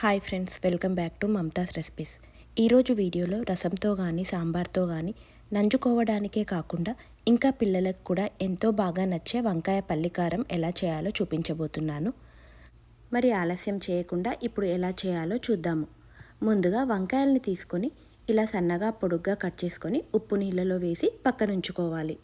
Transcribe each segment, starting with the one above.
Hi friends welcome back to Mamata's recipes. ఈరోజు వీడియోలో రసంతో కానీ సాంబార్తో కానీ నంజుకోవడానికే కాకుండా ఇంకా పిల్లలకు కూడా ఎంతో బాగా నచ్చే వంకాయ పల్లికారం ఎలా చేయాలో చూపించబోతున్నాను. మరి ఆలస్యం చేయకుండా ఇప్పుడు ఎలా చేయాలో చూద్దాము. ముందుగా వంకాయల్ని తీసుకొని ఇలా సన్నగా పొడుగ్గా కట్ చేసుకొని ఉప్పు నీళ్ళలో వేసి పక్కనుంచుకోవాలి.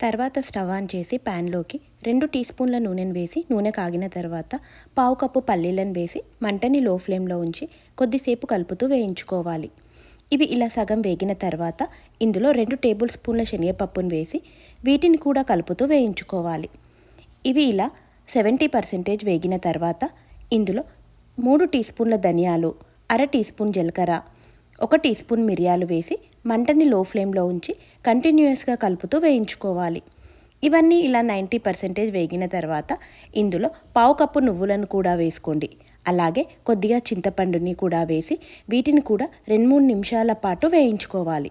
తర్వాత స్టవ్ ఆన్ చేసి ప్యాన్లోకి రెండు టీ స్పూన్ల నూనెను వేసి నూనె కాగిన తర్వాత పావు కప్పు పల్లీలను వేసి మంటని లో ఫ్లేమ్లో ఉంచి కొద్దిసేపు కలుపుతూ వేయించుకోవాలి. ఇవి ఇలా సగం వేగిన తర్వాత ఇందులో రెండు టేబుల్ స్పూన్ల శనగపప్పును వేసి వీటిని కూడా కలుపుతూ వేయించుకోవాలి. ఇవి ఇలా సెవెంటీ పర్సెంటేజ్ వేగిన తర్వాత ఇందులో మూడు టీ స్పూన్ల ధనియాలు అర టీ స్పూన్ జీలకర్ర ఒక టీ స్పూన్ మిరియాలు వేసి మంటని లో ఫ్లేమ్లో ఉంచి కంటిన్యూస్గా కలుపుతూ వేయించుకోవాలి. ఇవన్నీ ఇలా నైంటీ పర్సెంటేజ్ వేగిన తర్వాత ఇందులో పావు కప్పు నువ్వులను కూడా వేసుకోండి. అలాగే కొద్దిగా చింతపండుని కూడా వేసి వీటిని కూడా రెండు మూడు నిమిషాల పాటు వేయించుకోవాలి.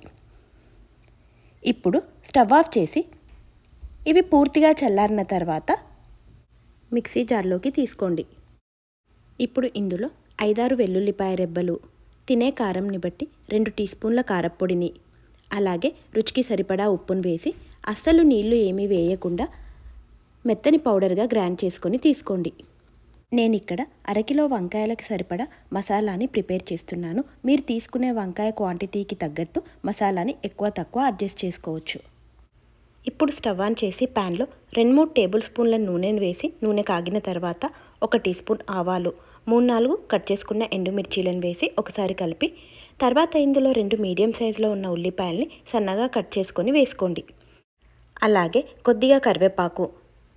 ఇప్పుడు స్టవ్ ఆఫ్ చేసి ఇవి పూర్తిగా చల్లారిన తర్వాత మిక్సీ జార్లోకి తీసుకోండి. ఇప్పుడు ఇందులో ఐదారు వెల్లుల్లిపాయ రెబ్బలు తినే కారంని బట్టి రెండు టీ స్పూన్ల కారప్పొడిని అలాగే రుచికి సరిపడా ఉప్పును వేసి అస్సలు నీళ్ళు ఏమీ వేయకుండా మెత్తని పౌడర్గా గ్రైండ్ చేసుకొని తీసుకోండి. నేను ఇక్కడ అరకిలో వంకాయలకు సరిపడా మసాలాని ప్రిపేర్ చేస్తున్నాను. మీరు తీసుకునే వంకాయ క్వాంటిటీకి తగ్గట్టు మసాలాని ఎక్కువ తక్కువ అడ్జస్ట్ చేసుకోవచ్చు. ఇప్పుడు స్టవ్ ఆన్ చేసి ప్యాన్లో రెండు మూడు టేబుల్ స్పూన్ల నూనెను వేసి నూనె కాగిన తర్వాత ఒక టీ స్పూన్ ఆవాలు మూడు నాలుగు కట్ చేసుకున్న ఎండుమిర్చీలను వేసి ఒకసారి కలిపి తర్వాత ఇందులో రెండు మీడియం సైజులో ఉన్న ఉల్లిపాయల్ని సన్నగా కట్ చేసుకొని వేసుకోండి. అలాగే కొద్దిగా కరివేపాకు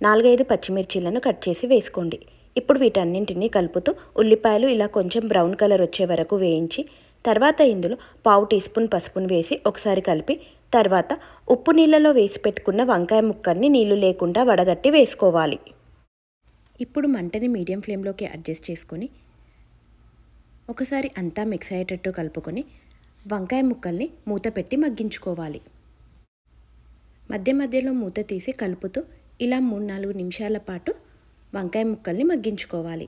నాలుగైదు పచ్చిమిర్చీలను కట్ చేసి వేసుకోండి. ఇప్పుడు వీటన్నింటినీ కలుపుతూ ఉల్లిపాయలు ఇలా కొంచెం బ్రౌన్ కలర్ వచ్చే వరకు వేయించి తర్వాత ఇందులో పావు టీ స్పూన్ పసుపును వేసి ఒకసారి కలిపి తర్వాత ఉప్పు నీళ్ళలో వేసి పెట్టుకున్న వంకాయ ముక్కల్ని నీళ్ళు లేకుండా వడగట్టి వేసుకోవాలి. ఇప్పుడు మంటని మీడియం ఫ్లేమ్లోకి అడ్జస్ట్ చేసుకొని ఒకసారి అంతా మిక్స్ అయ్యేటట్టు కలుపుకొని వంకాయ ముక్కల్ని మూత పెట్టి మగ్గించుకోవాలి. మధ్య మధ్యలో మూత తీసి కలుపుతూ ఇలా మూడు నాలుగు నిమిషాల పాటు వంకాయ ముక్కల్ని మగ్గించుకోవాలి.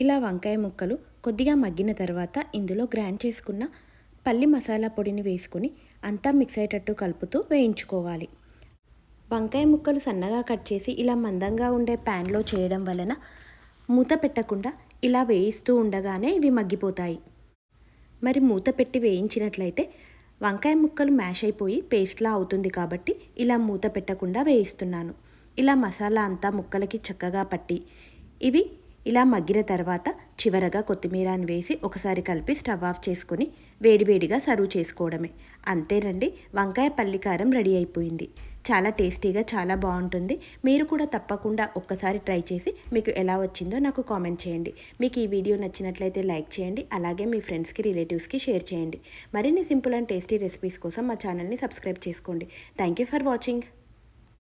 ఇలా వంకాయ ముక్కలు కొద్దిగా మగ్గిన తర్వాత ఇందులో గ్రైండ్ చేసుకున్న పల్లి మసాలా పొడిని వేసుకుని అంతా మిక్స్ అయ్యేటట్టు కలుపుతూ వేయించుకోవాలి. వంకాయ ముక్కలు సన్నగా కట్ చేసి ఇలా మందంగా ఉండే ప్యాన్లో చేయడం వలన మూత పెట్టకుండా ఇలా వేయిస్తూ ఉండగానే ఇవి మగ్గిపోతాయి. మరి మూత పెట్టి వేయించినట్లయితే వంకాయ ముక్కలు మ్యాష్ అయిపోయి పేస్ట్లా అవుతుంది కాబట్టి ఇలా మూత పెట్టకుండా వేయిస్తున్నాను. ఇలా మసాలా అంతా ముక్కలకి చక్కగా పట్టి ఇవి ఇలా మగ్గిన తర్వాత చివరగా కొత్తిమీరని వేసి ఒకసారి కలిపి స్టవ్ ఆఫ్ చేసుకొని వేడివేడిగా సర్వ్ చేసుకోవడమే. అంతేనండి వంకాయ పల్లికారం రెడీ అయిపోయింది. చాలా టేస్టీగా చాలా బాగుంటుంది. మీరు కూడా తప్పకుండా ఒక్కసారి ట్రై చేసి మీకు ఎలా వచ్చిందో నాకు కామెంట్ చేయండి. మీకు ఈ వీడియో నచ్చినట్లయితే లైక్ చేయండి అలాగే మీ ఫ్రెండ్స్కి రిలేటివ్స్కి షేర్ చేయండి. మరిన్ని సింపుల్ అండ్ టేస్టీ రెసిపీస్ కోసం మా ఛానల్ని సబ్స్క్రైబ్ చేసుకోండి. Thank you for watching.